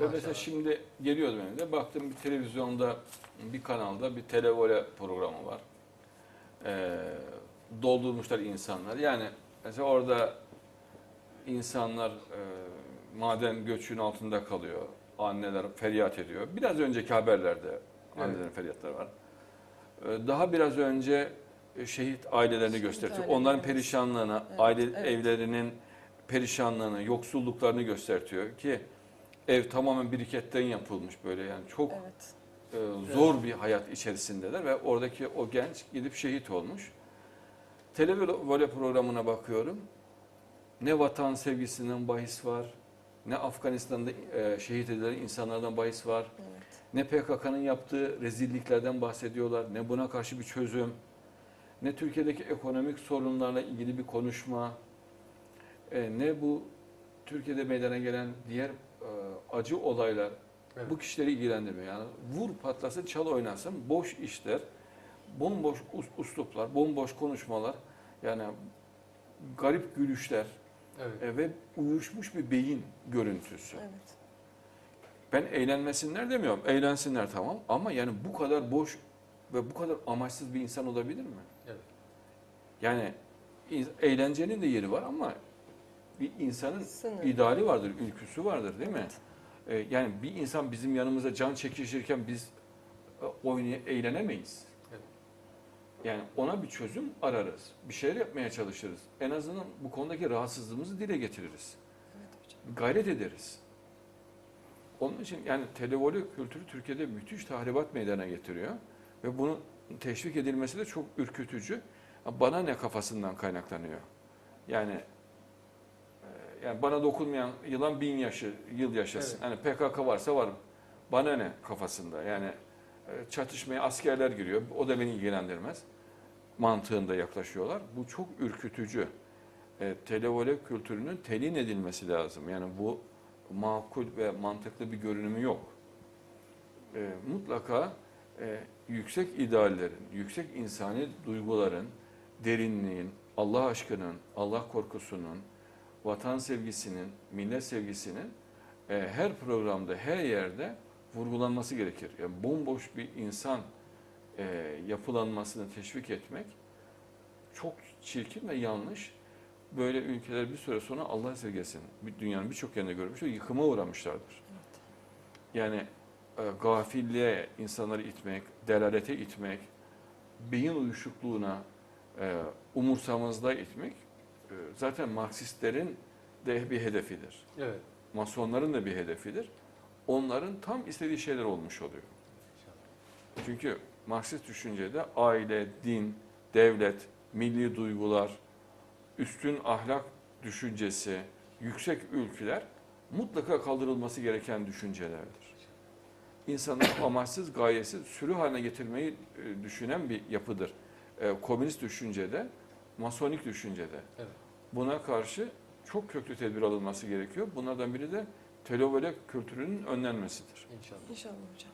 Ve mesela şimdi geliyordum evde baktım bir televizyonda bir kanalda bir televole programı var. Ee, doldurmuşlar insanlar. Yani mesela orada insanlar e, maden göçün altında kalıyor. Anneler feryat ediyor. Biraz önceki haberlerde annelerin feryatları var. Ee, daha biraz önce e, şehit ailelerini Şehit gösteriyor. aileleri, Onların evet. perişanlığını, Evet, aile evet. evlerinin perişanlığını, yoksulluklarını gösteriyor ki ev tamamen briketten yapılmış böyle yani çok Evet. e, zor bir hayat içerisindeler ve oradaki o genç gidip şehit olmuş. Televole programına bakıyorum. Ne vatan sevgisinden bahis var, ne Afganistan'da e, şehit edilen insanlardan bahis var, Evet. ne PKK'nın yaptığı rezilliklerden bahsediyorlar, ne buna karşı bir çözüm, ne Türkiye'deki ekonomik sorunlarla ilgili bir konuşma, e, ne bu Türkiye'de meydana gelen diğer acı olaylar Evet. bu kişileri ilgilendirmiyor. Yani vur patlasın, çal oynasın, boş işler, bomboş us- usluplar, bomboş konuşmalar, yani garip gülüşler Evet. e, ve uyuşmuş bir beyin görüntüsü. Evet. Ben eğlenmesinler demiyorum. Eğlensinler tamam ama yani bu kadar boş ve bu kadar amaçsız bir insan olabilir mi? Evet. Yani in- eğlencenin de yeri var ama bir insanın Sınır. ideali vardır, ülküsü vardır değil mi? Evet. Ee, yani bir insan bizim yanımıza can çekişirken biz e, oynaya eğlenemeyiz. Evet. Yani ona bir çözüm ararız. Bir şeyler yapmaya çalışırız. En azından bu konudaki rahatsızlığımızı dile getiririz. Evet hocam. Gayret ederiz. Onun için yani televole kültürü Türkiye'de müthiş tahribat meydana getiriyor. Ve bunun teşvik edilmesi de çok ürkütücü. Bana ne kafasından kaynaklanıyor. Yani e, yani bana dokunmayan yılan bin yaşı, yıl yaşasın. Hani PKK varsa varım. Bana ne kafasında. Yani e, çatışmaya askerler giriyor. O da beni ilgilendirmez. Mantığında yaklaşıyorlar. Bu çok ürkütücü. E, televole kültürünün telin edilmesi lazım. Yani bu makul ve mantıklı bir görünümü yok. E, mutlaka e, yüksek ideallerin, yüksek insani duyguların, derinliğin, Allah aşkının, Allah korkusunun, vatan sevgisinin, millet sevgisinin e, her programda, her yerde vurgulanması gerekir. Yani bomboş bir insan e, yapılanmasını teşvik etmek çok çirkin ve yanlış. Böyle ülkeler bir süre sonra Allah esirgesin. Bir- Dünyanın birçok yerinde görmüştür, yıkıma uğramışlardır. Yani e, gafilliğe insanları itmek, delalete itmek, beyin uyuşukluğuna e, umursamazlığa itmek zaten Marksistlerin de bir hedefidir. Evet. Masonların da bir hedefidir. Onların tam istediği şeyler olmuş oluyor. Çünkü Marksist düşüncede aile, din, devlet, milli duygular, üstün ahlak düşüncesi, yüksek ülkeler mutlaka kaldırılması gereken düşüncelerdir. İnsanları amaçsız, gayesiz, sürü haline getirmeyi e, düşünen bir yapıdır. E, komünist düşüncede, masonik düşüncede. Evet. Buna karşı çok köklü tedbir alınması gerekiyor. Bunlardan biri de televole kültürünün önlenmesidir. İnşallah. İnşallah hocam.